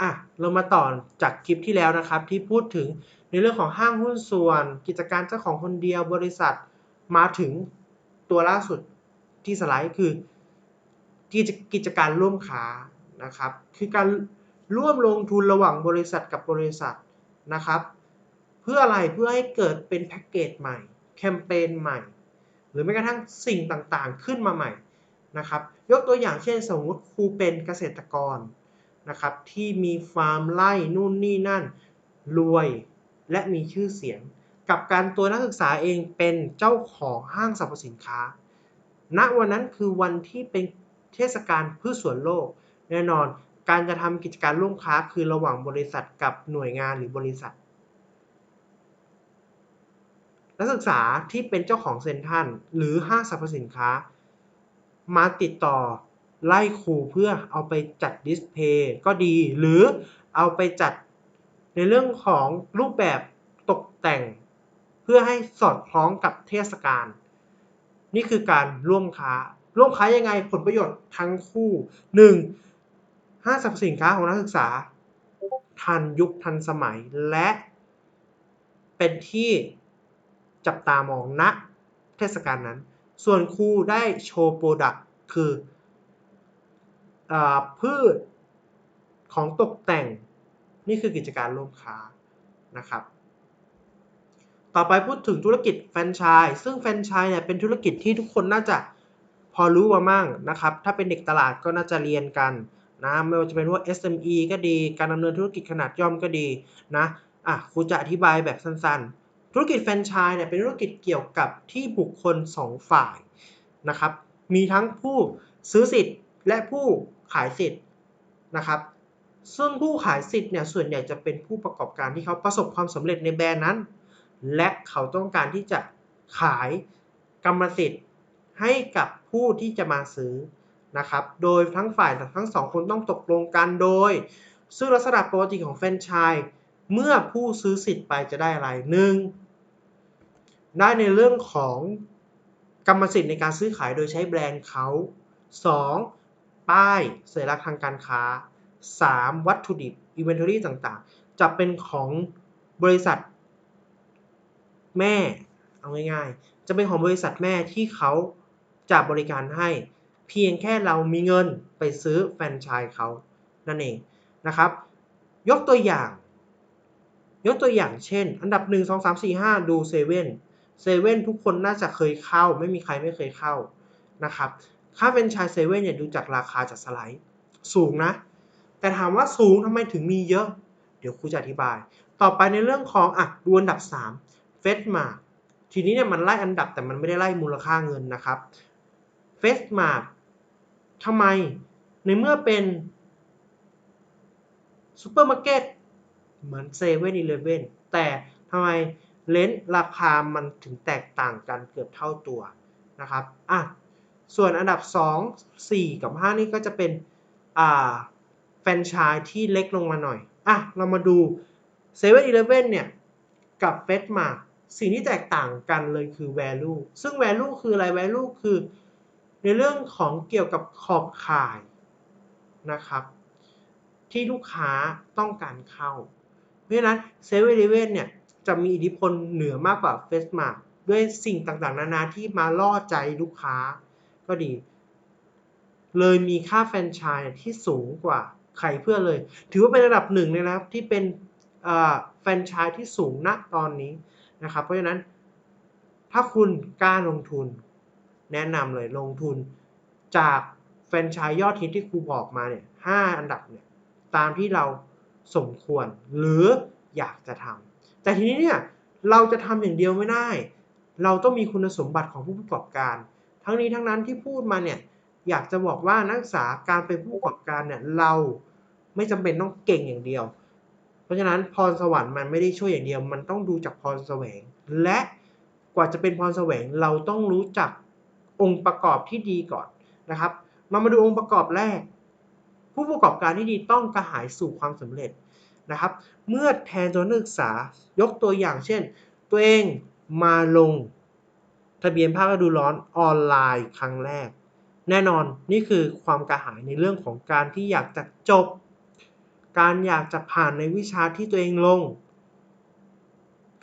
อะเรามาต่อจากคลิปที่แล้วนะครับ ที่พูดถึงในเรื่องของห้างหุ้นส่วน กิจการเจ้าของคนเดียวบริษัทมาถึงตัวล่าสุดที่สไลด์คือกิจกิจการร่วมค้านะครับ คือการร่วมลงทุนระหว่างบริษัทกับบริษัทนะครับ เพื่ออะไรเพื่อให้เกิดเป็นแพ็กเกจใหม่ แคมเปญใหม่ หรือแม้กระทั่งสิ่งต่างๆ ขึ้นมาใหม่นะครับ ยกตัวอย่างเช่นสมมุติครูเป็นเกษตรกร นะครับที่มีฟาร์มไร่นู่นนี่นั่น รวยและมีชื่อเสียง กับการตัวนักศึกษาเองเป็นเจ้าของห้างสรรพสินค้า ณวันนั้นคือวันที่เป็นเทศกาลพืชสวนโลก แน่นอนการจะทำกิจการร่วมค้าคือระหว่างบริษัทกับหน่วยงานหรือบริษัท นักศึกษาที่เป็นเจ้าของเซ็นทัลหรือห้างสรรพสินค้า มาติดต่อ ไล่ครูเพื่อเอาไปจัดดิสเพย์ก็ดี หรือเอาไปจัดในเรื่องของรูปแบบตกแต่ง เพื่อให้สอดคล้องกับเทศกาลนี่คือการร่วมค้า ร่วมค้ายังไงผลประโยชน์ทั้งคู่ 1. ห้างสรรพสินค้าของนักศึกษา ทันยุคทันสมัยและ เป็นที่จับตามองณเทศกาลนั้น ส่วนครูได้โชว์โปรดักต์คือ พืชของตกแต่งนี่คือกิจการร่วมค้านะครับ ต่อไปพูดถึงธุรกิจแฟรนไชส์ซึ่งแฟรนไชส์เนี่ยเป็นธุรกิจที่ทุกคนน่าจะพอรู้มามั่งนะครับ ถ้าเป็นเด็กตลาดก็น่าจะเรียนกันนะไม่ว่าจะเป็นว่า SME ก็ดี การดำเนินธุรกิจขนาดย่อมก็ดีนะอะครูจะอธิบายแบบสั้นๆ ธุรกิจแฟรนไชส์เนี่ยเป็นธุรกิจเกี่ยวกับที่บุคคล 2 ฝ่ายนะครับ มีทั้งผู้ซื้อสิทธิ์และผู้ ขายสิทธิ์นะครับ ซึ่งผู้ขายสิทธิ์เนี่ยส่วนใหญ่จะเป็นผู้ประกอบการที่เขาประสบความสำเร็จในแบรนด์นั้น และเขาต้องการที่จะขายกรรมสิทธิ์ให้กับผู้ที่จะมาซื้อนะครับ โดยทั้งฝ่ายทั้งสองคนต้องตกลงกันโดย ซึ่งลักษณะปกติของแฟรนไชส์เมื่อผู้ซื้อสิทธิ์ไปจะได้อะไรหนึ่งได้ในเรื่องของกรรมสิทธิ์ในการซื้อขายโดยใช้แบรนด์เขา 2. ป้ายสัญลักษณ์ทางการค้า 3. วัตถุดิบ inventory ต่างๆ จะเป็นของบริษัทแม่ เอาง่ายๆ จะเป็นของบริษัทแม่ที่เขาจะบริการให้ เพียงแค่เรามีเงินไปซื้อแฟรนไชส์เขานั่นเองนะครับ ยกตัวอย่าง ยกตัวอย่างเช่น อันดับ 1 2 3 4 5 ดูเซเว่นเซเว่นทุกคนน่าจะเคยเข้า ไม่มีใครไม่เคยเข้านะครับ ค่าแฟรนชส์เซเว่นเนี่ยดูจากราคาจากสไลด์ สูงนะ แต่ถามว่าสูงทำไมถึงมีเยอะ เดี๋ยวครูจะอธิบาย ต่อไปในเรื่องของอะดูอันดับ3เฟสมาทีนี้เนี่ยมันไล่อันดับแต่มันไม่ได้ไล่มูลค่าเงินนะครับเฟสมาทำไมในเมื่อเป็นซูเปอร์มาร์เก็ตเหมือนเซเว่นอีเลฟเว่นแต่ทำไมเลนส์ราคามันถึงแตกต่างกันเกือบเท่าตัวนะครับ อะ ส่วนอันดับ 2 4 กับ 5 นี่ก็จะเป็นอ่าแฟรนไชส์ที่เล็กลงมาหน่อย อะ เรามาดู7 e เ e ่ e อเนี่ย กับเฟสมาสิ่งที่แตกต่างกันเลยคือ value ซึ่ง value คืออะไร value คือ ในเรื่องของเกี่ยวกับขอบข่ายนะครับ ที่ลูกค้าต้องการเข้า เพราะฉะนั้นเซเว่นอีเลฟเนี่ย จะมีอิทธิพลเหนือมากกว่าเฟสมาด้วยสิ่งต่างๆ นานาที่มาล่อใจลูกค้า ก็ดี เลยมีค่าแฟรนไชส์ที่สูงกว่าใครเพื่อเลย ถือว่าเป็นระดับหนึ่งเลยนะครับที่เป็นแฟรนไชส์ที่สูงณตอนนี้นะครับ เพราะฉะนั้นถ้าคุณกล้าลงทุน แนะนำเลยลงทุนจากแฟรนไชส์ยอดฮิตที่ครูบอกมาเนี่ยห้าอันดับเนี่ยตามที่เราสมควรหรืออยากจะทำแต่ทีนี้เนี่ยเราจะทำอย่างเดียวไม่ได้ เราต้องมีคุณสมบัติของผู้ประกอบการ ทั้งนี้ทั้งนั้นที่พูดมาเนี่ยอยากจะบอกว่านักศึกษาการเป็นผู้ประกอบการเนี่ยเราไม่จำเป็นต้องเก่งอย่างเดียว เพราะฉะนั้นพรสวรรค์มันไม่ได้ช่วยอย่างเดียว มันต้องดูจากพรแสวง และกว่าจะเป็นพรแสวงเราต้องรู้จักองค์ประกอบที่ดีก่อนนะครับ เรามาดูองค์ประกอบแรก ผู้ประกอบการที่ดีต้องกระหายสู่ความสำเร็จนะครับ เมื่อแทนตัวนักศึกษายกตัวอย่างเช่น ตัวเองมาลง ทะเบียนภาคฤดูร้อนออนไลน์ครั้งแรก แน่นอนนี่คือความกระหายในเรื่องของการที่อยากจะจบ การอยากจะผ่านในวิชาที่ตัวเองลง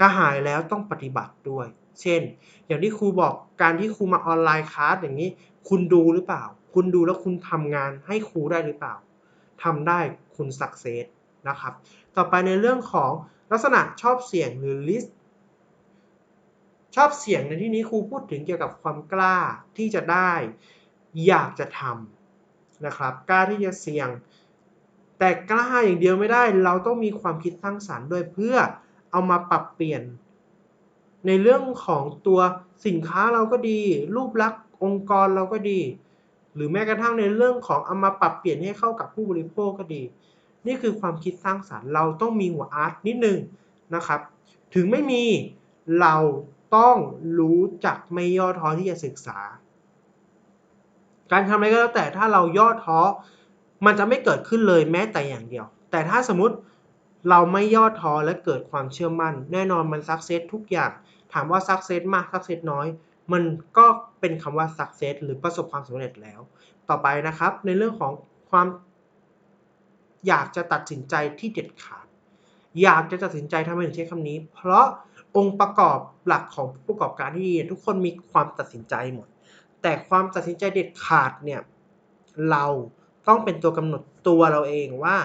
กระหายแล้วต้องปฏิบัติด้วย เช่น อย่างที่ครูบอกการที่ครูมาออนไลน์คลาสอย่างนี้ คุณดูหรือเปล่า คุณดูแล้วคุณทำงานให้ครูได้หรือเปล่าทำได้คุณสักเซสนะครับ ต่อไปในเรื่องของลักษณะชอบเสี่ยงหรือ list ชอบเสี่ยงในที่นี้ครูพูดถึงเกี่ยวกับความกล้าที่จะได้ อยากจะทำนะครับ กล้าที่จะเสี่ยง แต่กล้าอย่างเดียวไม่ได้ เราต้องมีความคิดสร้างสรรค์ด้วยเพื่อเอามาปรับเปลี่ยน ในเรื่องของตัวสินค้าเราก็ดี รูปลักษณ์องค์กรเราก็ดี หรือแม้กระทั่งในเรื่องของเอามาปรับเปลี่ยนให้เข้ากับผู้บริโภคก็ดี นี่คือความคิดสร้างสรรค์ เราต้องมีหัวอาร์ตนิดนึงนะครับ ถึงไม่มีเรา ต้องรู้จักไม่ย่อท้อที่จะศึกษา การทำอะไรก็แล้วแต่ถ้าเราย่อท้อมันจะไม่เกิดขึ้นเลยแม้แต่อย่างเดียว แต่ถ้าสมมติเราไม่ย่อท้อและเกิดความเชื่อมั่น แน่นอนมันสักเซสทุกอย่าง ถามว่าสักเซสมากสักเซสน้อย มันก็เป็นคำว่าสักเซสหรือประสบความสำเร็จแล้ว ต่อไปนะครับในเรื่องของความอยากจะตัดสินใจที่เด็ดขาด อยากจะตัดสินใจทำไมถึงใช้คำนี้ เพราะองค์ประกอบหลักของผู้ประกอบการที่ดีทุกคนมีความตัดสินใจหมด แต่ความตัดสินใจเด็ดขาดเนี่ยเราต้องเป็นตัวกำหนดตัวเราเองว่า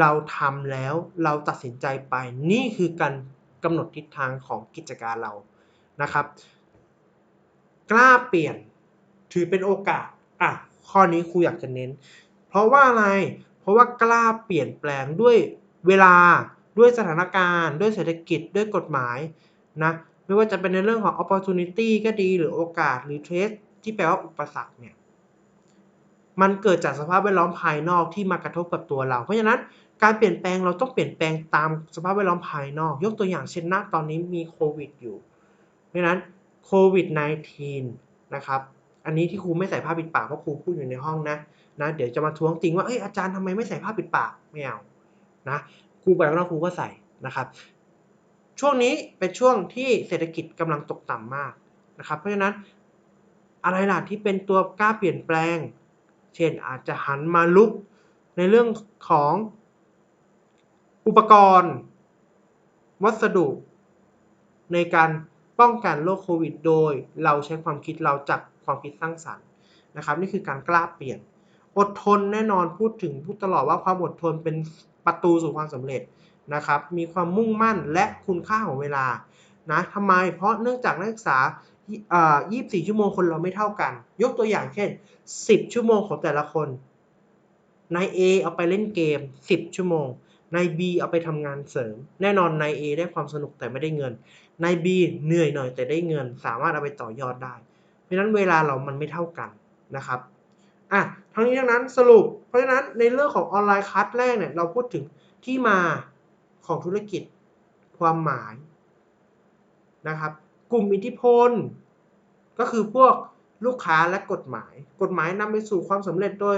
เราทำแล้วเราตัดสินใจไป นี่คือการกำหนดทิศทางของกิจการเรานะครับ กล้าเปลี่ยนถือเป็นโอกาสอะข้อนี้ครูอยากจะเน้น เพราะว่าอะไร เพราะว่ากล้าเปลี่ยนแปลงด้วย เวลาด้วยสถานการณ์ ด้วยเศรษฐกิจด้วยกฎหมายนะไม่ว่าจะเป็นในเรื่องของ opportunity ก็ดีหรือโอกาสหรือ threat ที่แปลว่าอุปสรรคเนี่ยมันเกิดจากสภาพแวดล้อมภายนอกที่มากระทบกับตัวเรา เพราะฉะนั้นการเปลี่ยนแปลงเราต้องเปลี่ยนแปลงตามสภาพแวดล้อมภายนอก ยกตัวอย่างเช่นณตอนนี้มีโควิดอยู่เพราะฉะนั้นโควิด -19 นะครับอันนี้ที่ครูไม่ใส่ผ้าปิดปากเพราะครูพูดอยู่ในห้องนะนะเดี๋ยวจะมาทวงติงว่าเอ้ยอาจารย์ทำไมไม่ใส่ผ้าปิดปากไม่เอา นะครูไปข้างนอกครูก็ใส่นะครับช่วงนี้เป็นช่วงที่เศรษฐกิจกำลังตกต่ำมากนะครับเพราะฉะนั้นอะไรล่ะที่เป็นตัวกล้าเปลี่ยนแปลง เช่นอาจจะหันมาลุกในเรื่องของอุปกรณ์ วัสดุ ในการป้องกันโรคโควิด โดยเราใช้ความคิดเราจากความคิดสร้างสรรค์นะครับ นี่คือการกล้าเปลี่ยน อดทนแน่นอนพูดถึงพูดตลอดว่าความอดทนเป็น ประตูสู่ความสำเร็จนะครับ มีความมุ่งมั่นและคุณค่าของเวลานะทำไม เพราะเนื่องจากนักศึกษา 24 ชั่วโมงคนเราไม่เท่ากัน ยกตัวอย่างเช่น 10 ชั่วโมงของแต่ละคน นาย A เอาไปเล่นเกม 10 ชั่วโมง นาย B เอาไปทำงานเสริม แน่นอนนาย A ได้ความสนุกแต่ไม่ได้เงิน นาย B เหนื่อยหน่อยแต่ได้เงิน สามารถเอาไปต่อยอดได้ เพราะนั้นเวลาเรามันไม่เท่ากันนะครับ อะทั้งนี้ทั้งนั้นสรุป เพราะฉะนั้นในเรื่องของออนไลน์คัสแรกเนี่ยเราพูดถึงที่มาของธุรกิจความหมายนะครับ กลุ่มอิทธิพล ก็คือพวกลูกค้าและกฎหมาย กฎหมายนำไปสู่ความสำเร็จโดย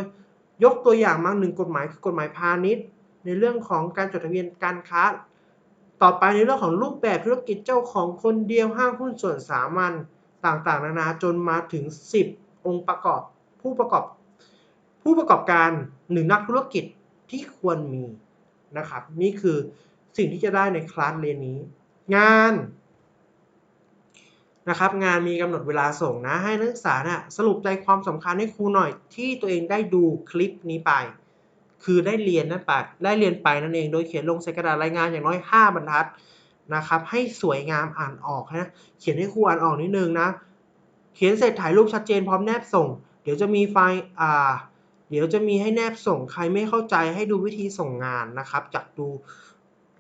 ยกตัวอย่างมาหนึ่งกฎหมายคือกฎหมายพาณิชย์ ในเรื่องของการจดทะเบียนการค้า ต่อไปในเรื่องของรูปแบบธุรกิจเจ้าของคนเดียวห้างหุ้นส่วนสามัญต่างๆ นานาจนมาถึง 10 องค์ประกอบผู้ประกอบ ผู้ประกอบการหรือนักธุรกิจที่ควรมีนะครับ นี่คือสิ่งที่จะได้ในคลาสเรียนนี้ งานนะครับงานมีกำหนดเวลาส่งนะ ให้นักศึกษานะ่ะสรุปใจความสำคัญให้ครูหน่อยที่ตัวเองได้ดูคลิปนี้ไป คือได้เรียนนั่นไปได้เรียนไปนั่นเองโดยเขียนลงใส่กระดาษรายงานอย่างน้อย 5 บรรทัดนะครับ ให้สวยงามอ่านออกนะเขียนให้ครูอ่านออกนิดนึงนะ เขียนเสร็จถ่ายรูปชัดเจนพร้อมแนบส่ง เดี๋ยวจะมีไฟล์อ่า เดี๋ยวจะมีให้แนบส่งใครไม่เข้าใจให้ดูวิธีส่งงานนะครับ จากดู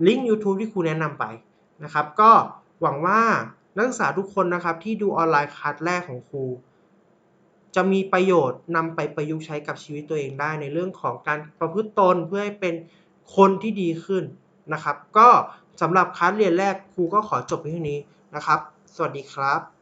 ลิงก์ YouTube ที่ครูแนะนำไปนะครับ ก็หวังว่านักศึกษาทุกคนนะครับที่ดูออนไลน์คลาสแรกของครู จะมีประโยชน์นำไปประยุกต์ใช้กับชีวิตตัวเองได้ในเรื่องของการประพฤติตนเพื่อให้เป็นคนที่ดีขึ้นนะครับ ก็สำหรับคลาสเรียนแรกครูก็ขอจบเพียงนี้นะครับ สวัสดีครับ